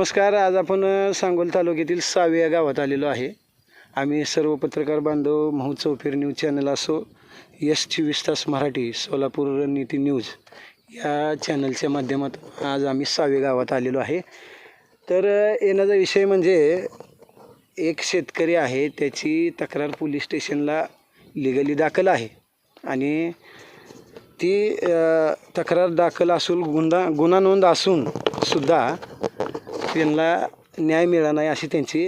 नमस्कार आज आपण सांगोल तालुक्यातील सावे या गावात आलेलो आहे. आम्ही सर्व पत्रकार बांधव महू चौफेर न्यूज चॅनल असो यस चोवीस तास मराठी सोलापूर नीती न्यूज या चॅनलच्या माध्यमातून आज आम्ही सावे गावात आलेलो आहे. तर येण्याचा विषय म्हणजे एक शेतकरी आहे त्याची तक्रार पोलीस स्टेशनला लिगली दाखल आहे. आणि ती तक्रार दाखल असून गुन्हा गुन्हा नोंद असून सुद्धा त्यांना न्याय मिळाला नाही अशी त्यांची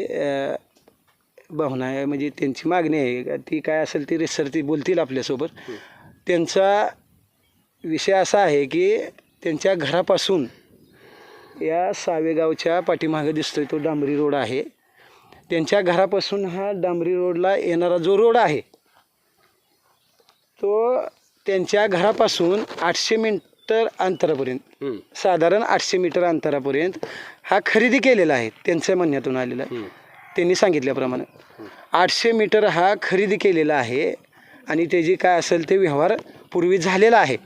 भावना आहे. म्हणजे त्यांची मागणी आहे. ती काय असेल ती रिसर्च बोलतील आपल्यासोबत. त्यांचा विषय असा आहे की त्यांच्या घरापासून या सावेगावच्या पाठीमागे दिसतोय तो डांबरी रोड आहे. त्यांच्या घरापासून हा डांबरी रोडला येणारा जो रोड आहे तो त्यांच्या घरापासून आठशे मीटर अंतरापर्यंत साधारण आठशे मीटर अंतरापर्यंत हा खरेदी केलेला आहे त्यांच्या म्हणण्यातून आलेला. आहे त्यांनी सांगितल्याप्रमाणे. आठशे मीटर हा खरेदी केलेला आहे आणि त्याची काय असेल ते व्यवहार पूर्वी झालेला आहे.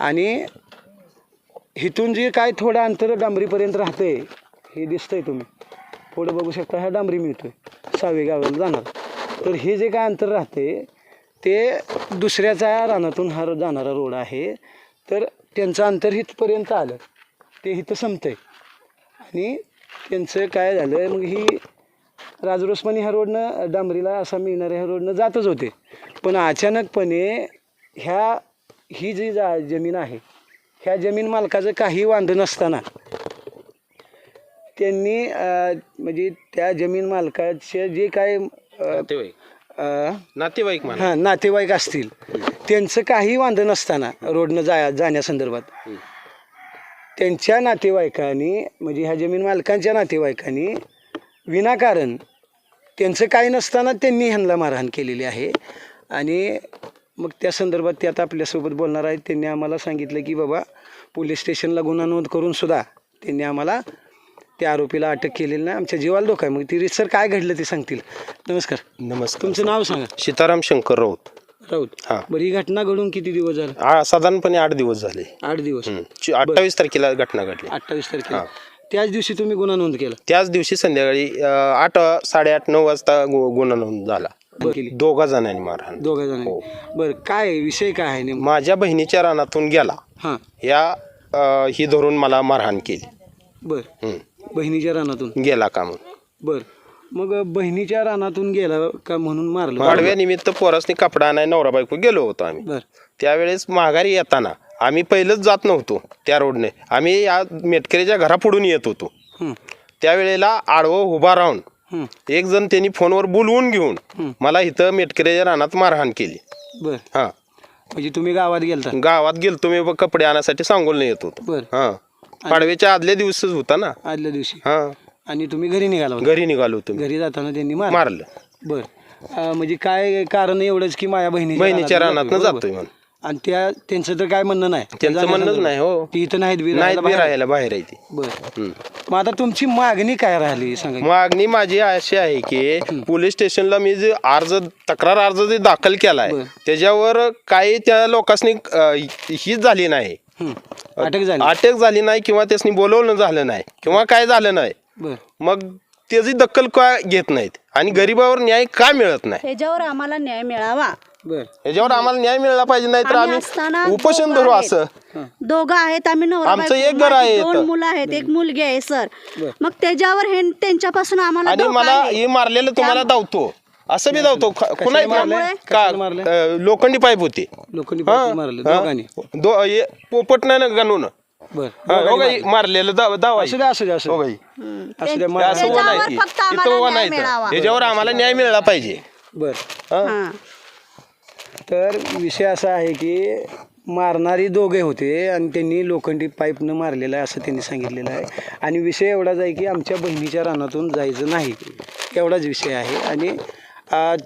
आणि इथून जे काय थोडं अंतर डांबरीपर्यंत राहतंय हे दिसतंय तुम्ही. पुढं बघू शकता हा डांबरी मिळतोय. सावे गावाला जाणार. तर हे जे काय अंतर राहते ते दुसऱ्याच्या रानातून हा जाणारा रोड आहे. तर त्यांचं अंतर इथपर्यंत आलं. ते इथं संपतंय. आणि त्यांचं काय झालं मग ही राजरोसपणे ह्या रोडनं डांबरीला असा मिळणाऱ्या ह्या रोडनं जातच होते. पण अचानकपणे ह्या ही जी जा जमीन आहे ह्या जमीन मालकाचं काही वांध नसताना त्यांनी म्हणजे त्या जमीन मालकाचे जे काय नातेवाईक. हां नातेवाईक असतील त्यांचं काही वांध नसताना रोडनं जा जाण्यासंदर्भात. त्यांच्या नातेवाईकांनी म्हणजे ह्या जमीन मालकांच्या नातेवाईकांनी विनाकारण त्यांचं काही नसताना त्यांनी ह्यांना मारहाण केलेली आहे. आणि मग त्या संदर्भात ते आता आपल्यासोबत बोलणार आहेत. त्यांनी आम्हाला सांगितलं की बाबा पोलीस स्टेशनला गुन्हा नोंद करून सुद्धा त्यांनी आम्हाला त्या आरोपीला अटक केलेली नाही. आमच्या जीवाला धोका आहे. मग ती सर काय घडलं ते सांगतील. नमस्कार. नमस्कार. तुमचं नाव सांगा. सीताराम शंकर राऊत. राऊत हा. बरं ही घटना घडून किती दिवस झाले? आ- साधारणपणे आठ दिवस झाले. आठ दिवस. हम्म. ची- अठ्ठावीस तारखेला घटना घडली. अठ्ठावीस तारखेला. त्याच दिवशी तुम्ही गुन्हा नोंद केला? त्याच दिवशी संध्याकाळी अं, आठ साडेआठ नऊ वाजता गु- गुन्हा नोंद झाला. बरं. केली. दोघा जणांनी मारहाण. दोघा जण हो. बरं काय आहे? विषय काय आहे नेमका? माझ्या बहिणीच्या रानातून गेला. हां. या अं, ही धरून मला मारहाण केली. बरं. हम्म. बहिणीच्या रानातून? गेला का म्हणून. बरं. मग बहिणीच्या रानातून गेला का म्हणून मारलं? पाडव्यानिमित्त पोरासनी कपडा नाही नवरा बायको गेलो होतो आम्ही. बरं. त्यावेळेस माघारी येताना आम्ही पहिलंच जात नव्हतो त्या रोडने. आम्ही या मेटकरीच्या घरापुढून येत होतो. त्यावेळेला आडवं उभा राहून एक जण त्यांनी फोनवर बोलवून घेऊन मला इथं मेटकरीच्या रानात मारहाण केली. बरं. हा. म्हणजे तुम्ही गावात गेलता? गावात गेलतो मी ब- कपडे आणण्यासाठी सांगोलने येत होतो. बरं. हा. पाडव्याच्या आदल्या दिवसच होता ना. आदल्या दिवशी. हा. आणि तुम्ही घरी निघाला होता? घरी निघालो होतो मी. घरी जाताना त्यांनी मार मारलं. बरं. अं, म्हणजे काय कारण एवढंच की माझ्या बहिणी बहिणीच्या रानातनं जातोय? म्हणून. आणि त्या त्यांचं तर काय म्हणणं नाही. त्यांचं म्हणणंच नाही. हो. ती इथं नाहीत बी नाहीत राहायला बी बाहेर. राहायला बाहेर आहे ती. बरं. हम्म. मग आता तुमची मागणी काय राहिली? सांगा? मागणी माझी अशी आहे की पोलीस स्टेशनला मी जे अर्ज तक्रार अर्ज जे दाखल केलाय बरं. त्याच्यावर काही त्या लोकांनी हीच झाली नाही. हं. अटक झाली. अटक झाली नाही किंवा त्यासनी बोलवणं झालं नाही किंवा काय झालं नाही. मग त्याची दखल का घेत नाहीत आणि गरिबावर न्याय का मिळत नाही ह्याच्यावर आम्हाला न्याय मिळावा बर याच्यावर आम्हाला न्याय मिळाला पाहिजे नाही तर आम्ही असताना उपोषण दोघं धरू आहेत. असं दोघं आहेत आम्ही नवरा आमचं बायको. एक घर माझी आहे दोन इथं. मुलं आहेत एक मुलगी आहे सर. मग त्याच्यावर हे त्यांच्यापासून आम्हाला आणि धोका मला आहे. हे मारलेलं तुम्हाला धावतो असं बी धावतो कुणा मारलंय? का? अं, लोखंडी पाईप होते हा, पाठी मारलं. दोघांनी दो- पोपट नाही ना गणून बर मारलेलं दाव. असू द्या असू द्या असू हो द्या. असू द्या हे मारा. असं वन आहे त्याच्यावर. फक्त आम्हाला इथं वन न्याय आहे इथं. मिळावा. याच्यावर आम्हाला न्याय मिळाला पाहिजे बर? हा. तर विषय असा आहे की मारणारी दोघे होते आणि त्यांनी लोखंडी पाईपनं मारलेलं आहे असं त्यांनी सांगितलेलं आहे आणि विषय एवढाच आहे की आमच्या बहिणीच्या रानातून जायचं नाही एवढाच विषय आहे आणि आ,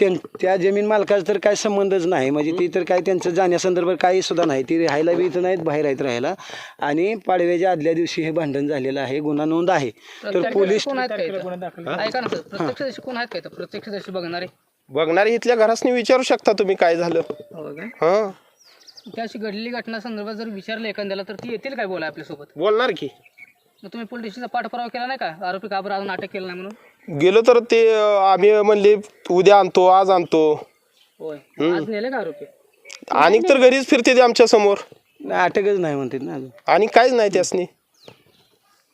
त्यां त्या जमीन मालकाचा तर काय संबंधच नाही. म्हणजे ती तर काय त्यांचं जाण्यासंदर्भात काही सुद्धा नाही. ती राहायला बी इथं नाहीत बाहेर आहेत राहायला. आणि पाडव्याच्या आदल्या दिवशी हे भांडण झालेलं आहे गुन्हा नोंद आहे. तर पोलीस कोण आहेत काय इथं? ऐका ना सर. प्रत्यक्ष दिवशी कोण आहेत काय इथं? प्रत्यक्ष दिवशी बघणारे बघणारे इथल्या घरासनी विचारू शकता तुम्ही काय झालं. हो काय हा. त्याशी घडलेली घटना संदर्भात जर विचारलं एखाद्याला तर ती येतील काय बोला आपल्यासोबत? बोलणार की. मग तुम्ही पोलीस स्टेशनचा पाठपुरावा केला नाही का? आरोपी का बरं अजून अटक केलं नाही म्हणून? गेलो तर ते अं, आम्ही म्हणले उद्या आणतो आज आणतो. होय. आज नेले का आरोपी? आणि तर घरीच फिरते ते आमच्यासमोर. नाही, अटकच नाही म्हणतात ना अजून. आणि काहीच नाही त्यासनी.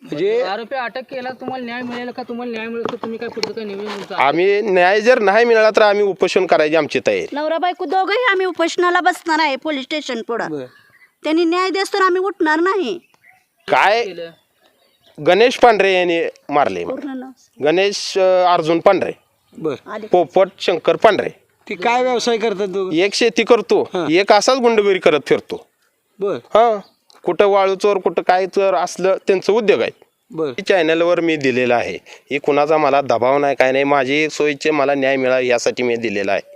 म्हणजे आरोपी अटक केला तुम्हाला न्याय मिळेल का? तुम्हाला न्याय मिळेल तर तुम्ही काय पुढचं काय निवेदन तुमचं आम्ही न्याय जर नाही मिळाला तर आम्ही उपोषण करायची आमची तयारी. नवरा बायको दोघंही आम्ही उपोषणाला बसणार आहे पोलीस स्टेशन पुढं. बरं. त्यांनी न्याय देस तर आम्ही उठणार नाही. काय केलं? गणेश पांढरे यांनी मारले. पूर्ण नाव. गणेश अं, अर्जुन पांढरे. बरं. आले. पोपट शंकर पांढरे. ती काय व्यवसाय करतात दोघं? एक शेती करतो एक असाच गुंडगिरी करत फिरतो. बरं. हा कुठं वाळू चोर कुठं काय चोर असलं त्यांचं उद्योग आहे. बरं. चॅनलवर मी दिलेलं आहे. ही कुणाचा मला दबाव नाही काय नाही. माझी सोयीचे मला न्याय मिळावा यासाठी मी दिलेला आहे.